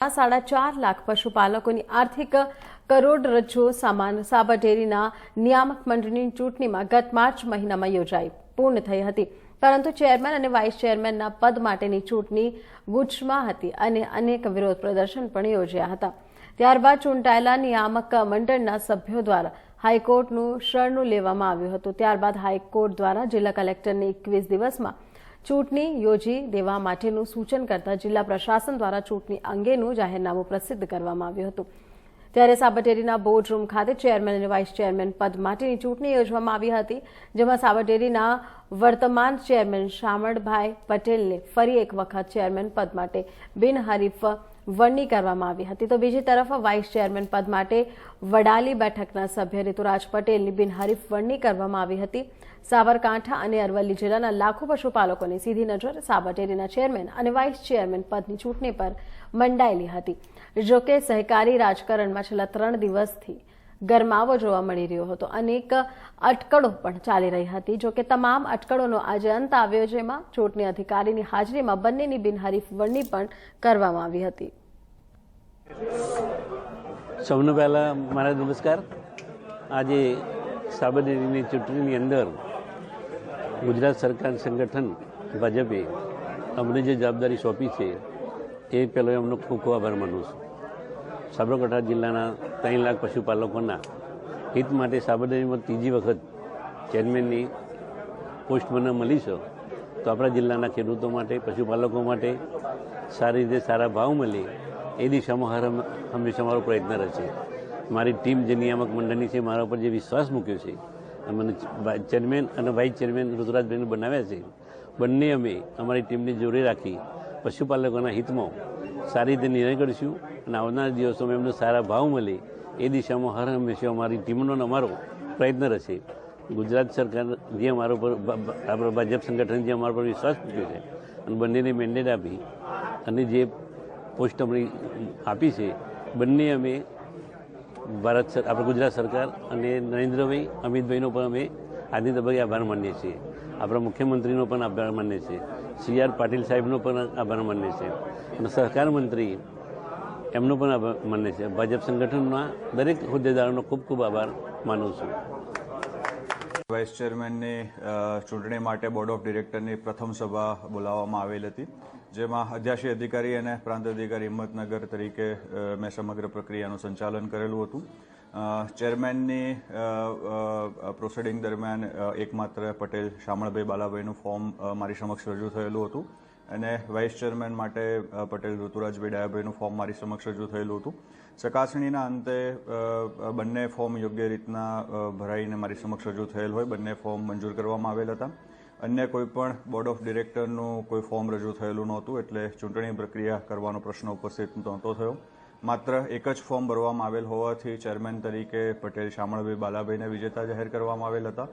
આ સાડા ચાર લાખ પશુપાલકોની આર્થિક કરોડરજ્જુ સામાન સાબરડેરીના નિયામક મંડળની ચૂંટણીમાં ગત માર્ચ મહિનામાં યોજાઈ, પૂર્ણ થઈ હતી. પરંતુ ચેરમેન અને વાઇસ ચેરમેનના પદ માટેની ચૂંટણી ગુચ્છમાં હતી અને અનેક વિરોધ પ્રદર્શન પણ યોજ્યા હતા. ત્યારબાદ ચૂંટાયેલા નિયામક મંડળના સભ્યો દ્વારા હાઈકોર્ટનું શરણું લેવામાં આવ્યું હતું. ત્યારબાદ હાઈકોર્ટ દ્વારા જિલ્લા કલેક્ટરને એકવીસ દિવસમાં ચૂંટણી યોજી દેવા માટેનું સૂચન કરતા જિલ્લા પ્રશાસન દ્વારા ચૂંટણી અંગેનું જાહેરનામું પ્રસિદ્ધ કરવામાં આવ્યું હતું. ત્યારે સાબરડેરીના બોર્ડ રૂમ ખાતે ચેરમેન અને વાઇસ ચેરમેન પદ માટેની ચૂંટણી યોજવામાં આવી હતી, જેમાં સાબરડેરીના વર્તમાન ચેરમેન શામળભાઈ પટેલને ફરી એક વખત ચેરમેન પદ માટે બિનહરીફ વરણી કરવામાં આવી હતી. તો બીજી તરફ વાઇસ ચેરમેન પદ માટે વડાલી બેઠકના સભ્ય ઋતુરાજ પટેલની બિનહરીફ વરણી કરવામાં આવી હતી. સાબરકાંઠા અને અરવલ્લી જિલ્લાના લાખો પશુપાલકોની સીધી નજર સાબરડેરીના ચેરમેન અને વાઇસ ચેરમેન પદની ચૂંટણી પર મંડાયેલી હતી. જોકે સહકારી રાજકારણમાં છેલ્લા ત્રણ દિવસથી ગરમાવો જોવા મળી રહ્યો હતો. અનેક અટકળો પણ ચાલી રહી હતી. જોકે તમામ અટકળોનો આજે અંત આવ્યો જેમાં ચૂંટણી અધિકારીની હાજરીમાં બંનેની બિનહરીફ વરણી પણ કરવામાં આવી હતી. સૌને પહેલાં મારા નમસ્કાર. આજે સાબરમતીની ચૂંટણીની અંદર ગુજરાત સરકાર સંગઠન ભાજપે અમને જે જવાબદારી સોંપી છે, એ પહેલો એમનો ખૂબ ખૂબ આભાર માનું છું. સાબરકાંઠા જિલ્લાના ત્રણ લાખ પશુપાલકોના હિત માટે સાબરડેરીમાં ત્રીજી વખત ચેરમેનની પોસ્ટ મને મળી છે. તો આપણા જિલ્લાના ખેડૂતો માટે, પશુપાલકો માટે સારી રીતે સારા ભાવ મળે એ દિશામાં હંમેશા મારો પ્રયત્ન રહેશે. મારી ટીમ જે નિયામક મંડળની છે, મારા ઉપર જે વિશ્વાસ મૂક્યો છે મને ચેરમેન અને વાઇસ ચેરમેન ઋતુરાજભાઈને બનાવ્યા છે. બંને અમે અમારી ટીમને જોડે રાખી પશુપાલકોના હિતમાં સારી રીતે નિર્ણય કરીશું અને આવનારા દિવસોમાં એમને સારા ભાવ મળે એ દિશામાં હર હંમેશા અમારી ટીમનો અમારો પ્રયત્ન રહેશે. ગુજરાત સરકાર જે અમારા પર આપણા ભાજપ સંગઠન જે અમારા પર વિશ્વાસ મૂક્યો છે અને બંનેને મેન્ડેટ આપી અને જે પોસ્ટ અમને આપી છે, બંને અમે ભારત આપણે ગુજરાત સરકાર અને નરેન્દ્રભાઈ, અમિતભાઈનો પણ અમે આજની તબક્કે આભાર માનીએ છીએ. આપણા મુખ્યમંત્રીનો પણ આભાર માનીએ છીએ. સી આર પાટીલ સાહેબનો પણ આભાર માનીએ છીએ. અને સહકાર મંત્રી એમનો પણ આભાર માનીએ છીએ. ભાજપ સંગઠનના દરેક હોદ્દેદારોનો ખૂબ ખૂબ આભાર માનું છું. વાઇસ ચેરમેનની ચૂંટણી માટે બોર્ડ ઓફ ડિરેક્ટરની પ્રથમ સભા બોલાવવામાં આવેલ હતી, જેમાં અધ્યાશી અધિકારી અને પ્રાંત અધિકારી હિંમતનગર તરીકે મેં સમગ્ર પ્રક્રિયાનું સંચાલન કરેલું હતું. ચેરમેનની પ્રોસિડિંગ દરમિયાન એકમાત્ર પટેલ શામળભાઈ બાલાભાઈનું ફોર્મ મારી સમક્ષ રજૂ થયેલું હતું. અને વાઇસ ચેરમેન માટે પટેલ ઋતુરાજભાઈ ડાયાભાઈનું ફોર્મ મારી સમક્ષ રજૂ થયેલું હતું. ચકાસણીના અંતે બંને ફોર્મ યોગ્ય રીતના ભરાઈને મારી સમક્ષ રજૂ થયેલ હોય. બંને ફોર્મ મંજૂર કરવામાં આવેલ હતા. અન્ય કોઈ પણ બોર્ડ ઓફ ડિરેક્ટરનું કોઈ ફોર્મ રજૂ થયેલું નહોતું, એટલે ચૂંટણી પ્રક્રિયા કરવાનો પ્રશ્ન ઉપસ્થિત નહોતો થયો. માત્ર એક જ ફોર્મ ભરવામાં આવેલ હોવાથી ચેરમેન તરીકે પટેલ શામળભાઈ બાલાભાઈને વિજેતા જાહેર કરવામાં આવેલ હતા.